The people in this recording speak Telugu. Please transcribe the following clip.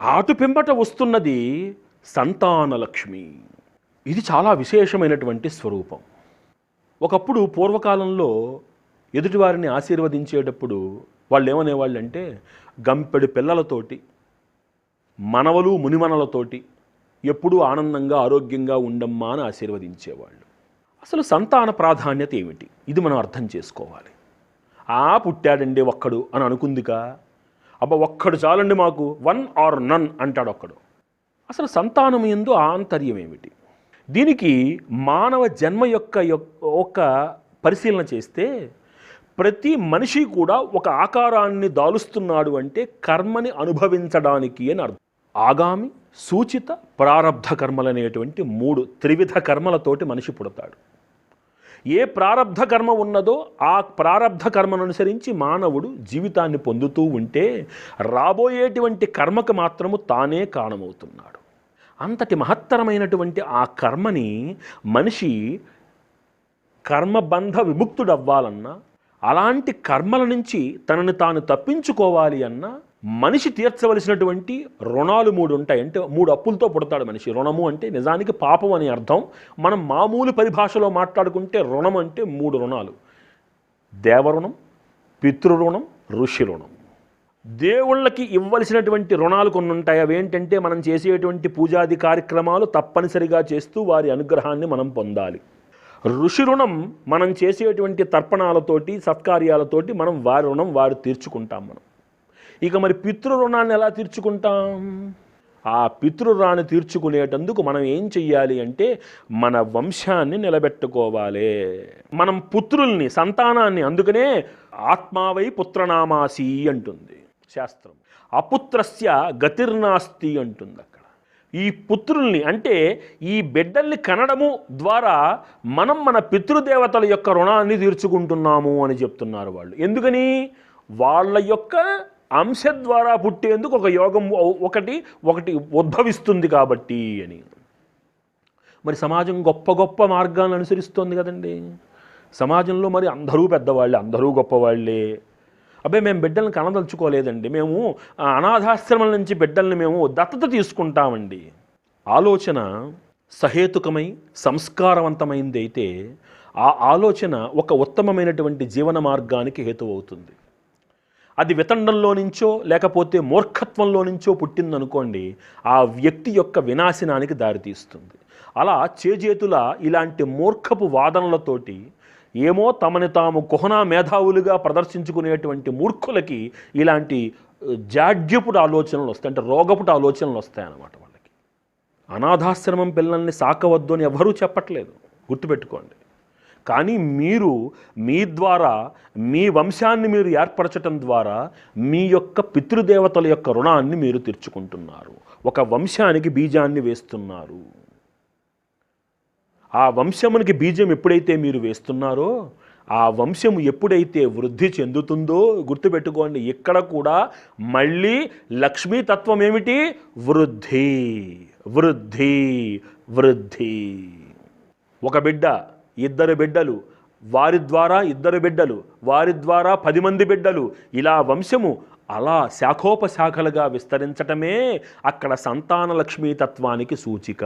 ఆటు పిమ్మట వస్తున్నది సంతానలక్ష్మి. ఇది చాలా విశేషమైనటువంటి స్వరూపం. ఒకప్పుడు పూర్వకాలంలో ఎదుటివారిని ఆశీర్వదించేటప్పుడు వాళ్ళు ఏమనేవాళ్ళు అంటే గంపెడు పిల్లలతోటి మనవలు మునిమనలతోటి ఎప్పుడూ ఆనందంగా ఆరోగ్యంగా ఉండమ్మా అని ఆశీర్వదించేవాళ్ళు. అసలు సంతాన ప్రాధాన్యత ఏమిటి? ఇది మనం అర్థం చేసుకోవాలి. ఆ పుట్టాడండి ఒక్కడు అని అనుకుందిగా అబ్బా ఒక్కడు చాలండి మాకు. వన్ ఆర్ నన్ అంటాడు ఒక్కడు. అసలు సంతానం ఎందు ఆంతర్యం ఏమిటి? దీనికి మానవ జన్మ యొక్క ఒక పరిశీలన చేస్తే ప్రతి మనిషి కూడా ఒక ఆకారాన్ని దాలుస్తున్నాడు అంటే కర్మని అనుభవించడానికి అని అర్థం. ఆగామి సూచిత ప్రారబ్ధ కర్మలు అనేటువంటి మూడు త్రివిధ కర్మలతోటి మనిషి పుడతాడు. ఏ ప్రారబ్ధ కర్మ ఉన్నదో ఆ ప్రారబ్ధ కర్మను అనుసరించి మానవుడు జీవితాన్ని పొందుతూ ఉంటే రాబోయేటువంటి కర్మకు మాత్రము తానే కారణమవుతున్నాడు. అంతటి మహత్తరమైనటువంటి ఆ కర్మని మనిషి కర్మబంధ విముక్తుడవ్వాలన్నా అలాంటి కర్మల నుంచి తనని తాను తప్పించుకోవాలి అన్నా మనిషి తీర్చవలసినటువంటి రుణాలు మూడు ఉంటాయి. అంటే మూడు అప్పులతో పుడతాడు మనిషి. రుణము అంటే నిజానికి పాపం అని అర్థం. మనం మామూలు పరిభాషలో మాట్లాడుకుంటే రుణం అంటే మూడు రుణాలు. దేవరుణం పితృరుణం ఋషి రుణం దేవుళ్ళకి ఇవ్వలసినటువంటి రుణాలు కొన్ని ఉంటాయి. అవి ఏంటంటే మనం చేసేటువంటి పూజాది కార్యక్రమాలు తప్పనిసరిగా చేస్తూ వారి అనుగ్రహాన్ని మనం పొందాలి. ఋషి రుణం మనం చేసేటువంటి తర్పణాలతోటి సత్కార్యాలతోటి మనం వారి రుణం వారు తీర్చుకుంటాం మనం. ఇక మరి పితృ రుణాన్ని ఎలా తీర్చుకుంటాం? ఆ పితృరాన్ని తీర్చుకునేటందుకు మనం ఏం చెయ్యాలి అంటే మన వంశాన్ని నిలబెట్టుకోవాలి. మనం పుత్రుల్ని సంతానాన్ని అందుకనే ఆత్మావై పుత్రనామాసి అంటుంది శాస్త్రం. అపుత్రస్య గతిర్నాస్తి అంటుంది అక్కడ. ఈ పుత్రుల్ని అంటే ఈ బిడ్డల్ని కనడము ద్వారా మనం మన పితృదేవతల యొక్క రుణాన్ని తీర్చుకుంటున్నాము అని చెప్తున్నారు వాళ్ళు. ఎందుకని? వాళ్ళ యొక్క అంశ ద్వారా పుట్టేందుకు ఒక యోగం ఒకటి ఒకటి ఉద్భవిస్తుంది కాబట్టి అని. మరి సమాజం గొప్ప గొప్ప మార్గాలను అనుసరిస్తోంది కదండి. సమాజంలో మరి అందరూ పెద్దవాళ్ళే అందరూ గొప్పవాళ్ళే. అబ్బాయి మేము బిడ్డలను కనదలుచుకోలేదండి. మేము ఆ, అనాథాశ్రమం నుంచి బిడ్డల్ని మేము దత్తత తీసుకుంటామండి. ఆలోచన సహేతుకమై సంస్కారవంతమైంది అయితే ఆ ఆలోచన ఒక ఉత్తమమైనటువంటి జీవన మార్గానికి హేతువవుతుంది. అది వితండంలో నుంచో లేకపోతే మూర్ఖత్వంలో నుంచో పుట్టిందనుకోండి ఆ వ్యక్తి యొక్క వినాశనానికి దారితీస్తుంది. అలా చేజేతుల ఇలాంటి మూర్ఖపు వాదనలతోటి ఏమో తమని తాము కుహనా మేధావులుగా ప్రదర్శించుకునేటువంటి మూర్ఖులకి ఇలాంటి జాడ్యపుడు ఆలోచనలు వస్తాయి అంటే రోగపుడు ఆలోచనలు వస్తాయన్నమాట వాళ్ళకి. అనాథాశ్రమం పిల్లల్ని సాకవద్దు అని ఎవరూ చెప్పట్లేదు. గుర్తుపెట్టుకోండి. కానీ మీరు మీ ద్వారా మీ వంశాన్ని మీరు ఏర్పరచటం ద్వారా మీ యొక్క పితృదేవతల యొక్క రుణాన్ని మీరు తీర్చుకుంటున్నారు. ఒక వంశానికి బీజాన్ని వేస్తున్నారు. ఆ వంశమునికి బీజం ఎప్పుడైతే మీరు వేస్తున్నారో ఆ వంశం ఎప్పుడైతే వృద్ధి చెందుతుందో గుర్తుపెట్టుకోండి ఇక్కడ కూడా మళ్ళీ లక్ష్మీతత్వం ఏమిటి? వృద్ధి వృద్ధి వృద్ధి. ఒక బిడ్డ ఇద్దరు బిడ్డలు. వారి ద్వారా ఇద్దరు బిడ్డలు వారి ద్వారా పది మంది బిడ్డలు. ఇలా వంశము అలా శాఖోపశాఖలుగా విస్తరించటమే అక్కడ సంతాన లక్ష్మీతత్వానికి సూచిక.